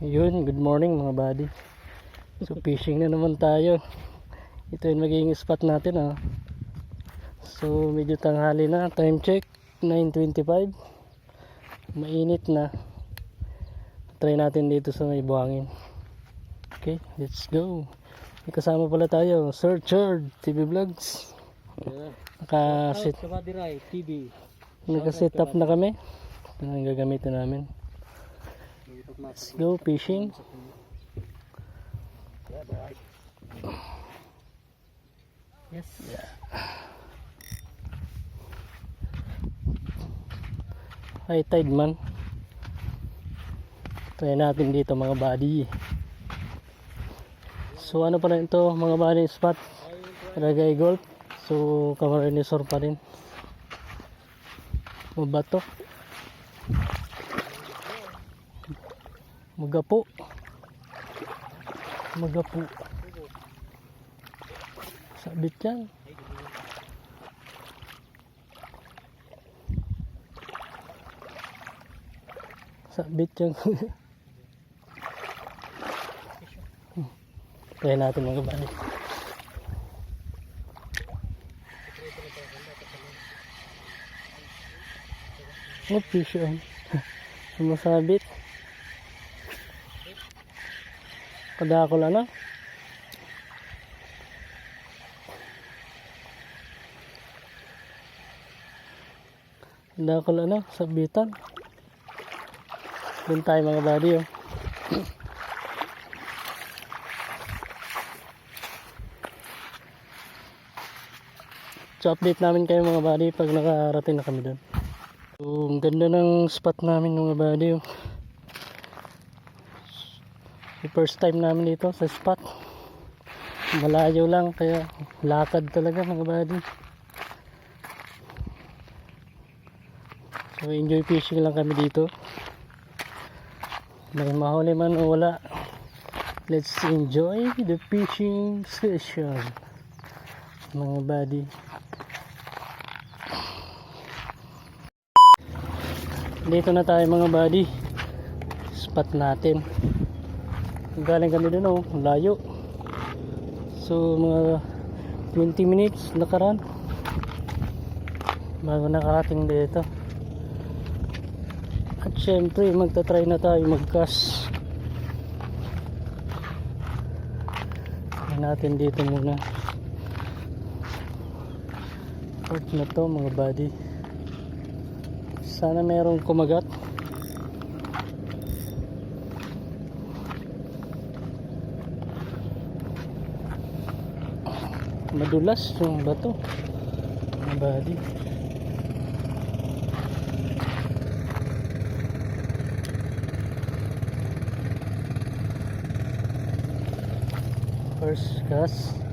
Yun, good morning mga buddy. So fishing na naman tayo. Ito yung magiging spot natin ah. So medyo tanghali na, time check 9.25. Mainit na. Try natin dito sa may buhangin. Okay, let's go. May kasama pala tayo, Sir Chard, TV Vlogs. Nakasit, Madiray, TV. nakaset up na kami. Ito na ang gagamitin namin. Let's go fishing. Yes. High tide man. Try natin dito mga buddy. So ano pala ito mga buddy spot? Ragay Golf. So Camarinesor pa rin. Mabato. Magapo. Magapo. Sabit yan. Sabit yung Kaya natin mga bali. Oh, fish on. Sumasabit. Kadakol ano? Kadakol ano? Sabitan. Doon tayo mga buddy oh. So update namin kayo mga buddy pag nakarating na kami doon. So ang ganda ng spot namin mga buddy oh. First time namin dito sa spot. Malayo lang kaya lakad talaga mga buddy. So enjoy fishing lang kami dito. May mahuli man o wala. Let's enjoy the fishing session. Mga buddy. Dito na tayo mga buddy. Spot natin. Galing kami dun oh, layo. So mga 20 minutes lakaran. Bago nakarating dito. At syempre magta-try na tayo mag-cast. Try natin dito muna. Port na to mga buddy. Sana merong kumagat. Madulas yung bato. Mga buddy. First cast.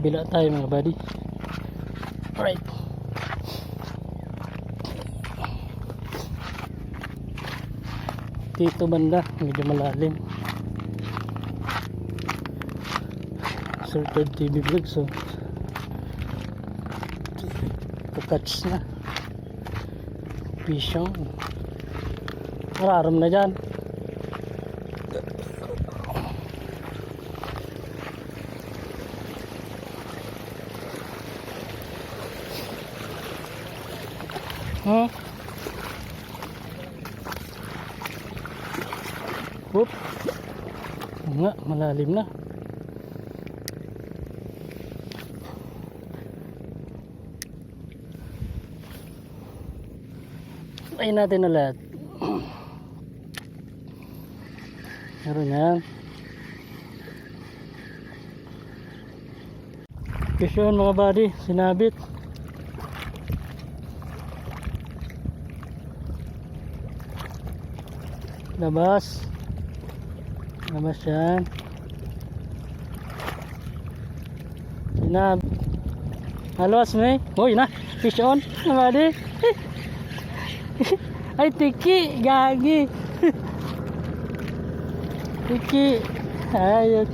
Kabila tayo mga buddy. Alright. Dito banda, medyo malalim. Sorted TV vlog so kakatch na. Fish on. Mararam na dyan. Huh? Whoop. Oo Nga, malalim na. Ay natin na lahat. Meron yan. Yun mga buddy, sinabit. Labas. Labas yan. Sinab. Halos may. Uy na. Fish on. Buddy. Ay tiki. Gagi. tiki. Ayun.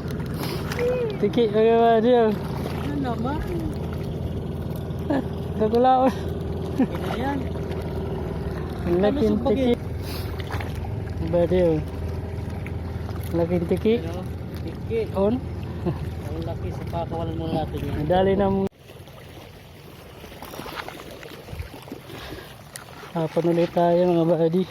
Tiki mga buddy. oh. Ano naman? Gagulaon. Ito yan. Ang laking Ano tiki. Buddy oh. Laking tiki. Ano? Tiki. On. Ang laki sa pakawalan mo natin yan. Dali na mo. Hapon ulit tayo mga buddy.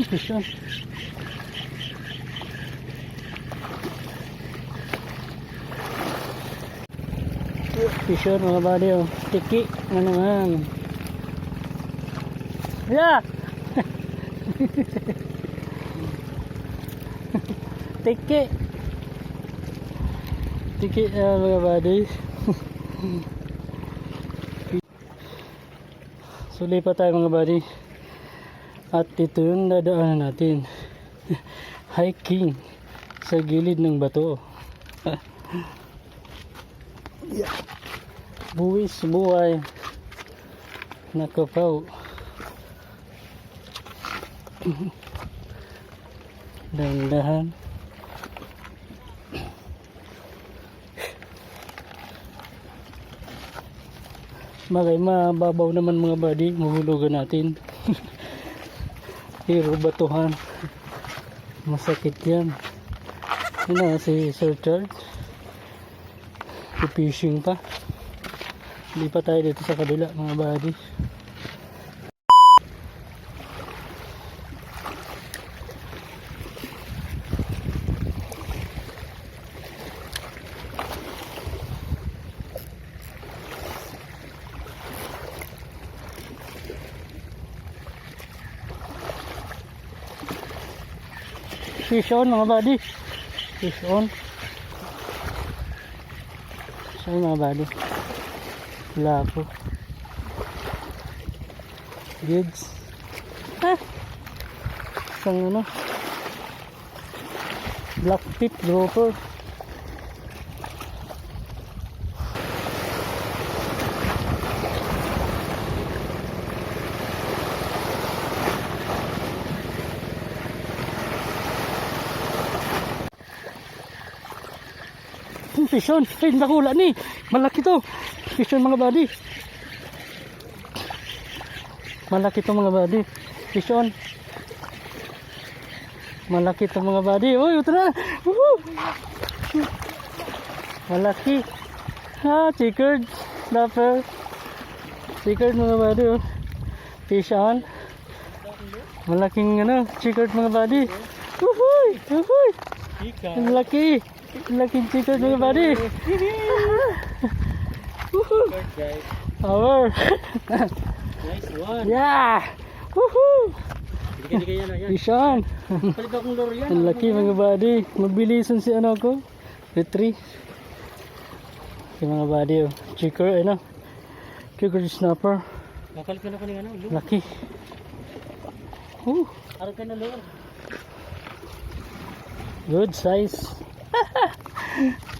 Ay, fish on. Fish on mga buddy oh. Tiki na naman. Yeah! Tiki. Tiki na mga buddy. Suli pa tayo mga buddy. At ito yung dadaanan natin. Hiking sa gilid ng bato. Buwis buhay. Nakapaw. Dahan-dahan. Bagay mababaw naman mga buddy, mahulugan natin. Pero batuhan. Masakit yan. Na si Sir Charles. Fishing pa. Hindi pa tayo dito sa kabila mga buddy. Fish on mga buddy. Fish on. So mga buddy. Lapo. Gigs. Ah! Isang ano. Black tip grouper. Hmm, Fish on. Ay, nakula ni. Malaki to. Fish on mga buddy. Malaki to mga buddy. Fish on. Malaki to mga buddy. Uy, ito na. Woohoo! Malaki. Ha, chickered. Dapper. Chickered mga buddy. Oh. Fish on. Malaking ano, chickered mga buddy. Woohoo! Woohoo! Ika. Ang laki. Ang laking chickered mga buddy. Woohoo! Power. Nice one. yeah! Woohoo! Yan. Ang laki mga buddy. Mabilisan si ano ko. Retry. Si mga buddy oh. Chicker ano. Chicker snapper. Ano? Loro. Laki. Woo. Araw ka na loro. Good size.